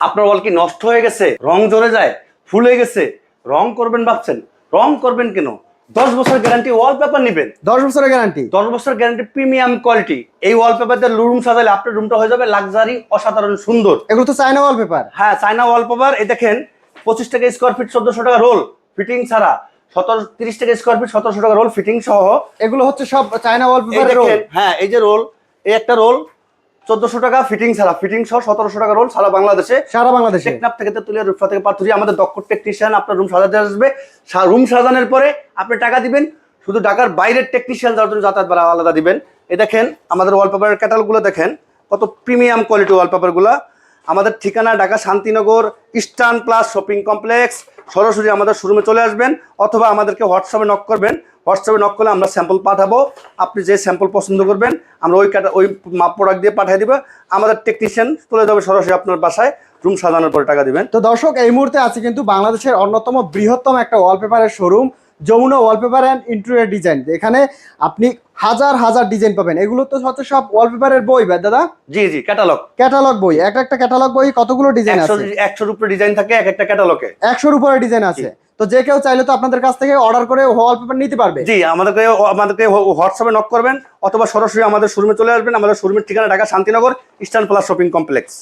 আপনার ওয়াল কি নষ্ট হয়ে গেছে? রং জ্বলে যায়? ফুলে গেছে? রং করবেন ভাবছেন? রং করবেন কেন? দশ বছর গ্যারান্টি ওয়ালপেপার নেবেন। দশ বছরের গ্যারান্টি দশ বছর গ্যারান্টি প্রিমিয়াম কোয়ালিটি এই ওয়ালপেপার দিয়ে রুম সাজালে আপনার রুমটা হয়ে যাবে লাক্সারি অসাধারণ সুন্দর। এগুলো তো চায়না ওয়ালপেপার হ্যাঁ চায়না ওয়ালপেপার এই দেখেন পঁচিশ টাকা স্কোয়ার ফিট চোদ্দশো টাকা রোল ফিটিং ছাড়া। সতেরো তিরিশ টাকা স্কোয়ার ফিট সতেরোশো টাকা রোল ফিটিং সহ। এগুলো হচ্ছে সব চায়না ওয়ালপেপার দেখেন হ্যাঁ এই যে রোল এই একটা রোল চোদ্দশো টাকা ফিটিং ছাড়া। ফিটিং সহ সতেরোশো টাকা রোল সারা বাংলাদেশে। সারা বাংলাদেশে। টেকনাপ থেকে তুলে রূপসা থেকে পাথুরি আমাদের দক্ষ টেকনিশিয়ান আপনার রুম সাজাতে আসবে। রুম সাজানোর পরে আপনি টাকা দিবেন। শুধু ঢাকার বাইরের টেকনিশিয়ান যার জন্য যাতায়াত ভাড়া আলাদা দিবেন। এ দেখেন আমাদের ওয়ালপেপারের ক্যাটালগুলো দেখেন। কত প্রিমিয়াম কোয়ালিটি ওয়ালপেপারগুলো আমাদের ঠিকানা Dhaka Shantinagar eastern plus shopping complex সরাসরি আমাদের শোরুমে চলে আসবেন। অথবা আমাদেরকে হোয়াটসঅ্যাপে নক করবেন। হোয়াটসঅ্যাপে নক করলে আমরা স্যাম্পল পাঠাবো। আপনি যে স্যাম্পল পছন্দ করবেন আমরা ওই কাটা ওই মাপ প্রোডাক্ট দিয়ে পাঠিয়ে দিব। আমাদের টেকনিশিয়ান চলে যাবে সরাসরি আপনার বাসায় রুম সাজানোর পরে টাকা দিবেন। তো দর্শক এই মুহূর্তে আছে কিন্তু বাংলাদেশের অন্যতম বৃহত্তম একটা ওয়ালপেপারের showroom Jamuna wallpaper and interior design এখানে আপনি হাজার হাজার ডিজাইন পাবেন। এগুলো তো হচ্ছে সব ওয়ালপেপারের বই বা দাদা? জি জি ক্যাটালগ ক্যাটালগ বই। এক একটা ক্যাটালগ বই কতগুলো ডিজাইন আছে? একশোর উপরে ডিজাইন থাকে এক একটা ক্যাটালগে একশোর উপরে ডিজাইন আছে। তো যে কেউ চাইলে তো আপনাদের কাছ থেকে অর্ডার করে ওয়ালপেপার নিতে পারবে। জি, আমাদেরকে আমাদেরকে হোয়াটসঅ্যাপে নক করবেন, অথবা সরাসরি আমাদের শোরুমে চলে আসবেন, আমাদের শোরুমের ঠিকানা Dhaka Shantinagar eastern plus shopping complex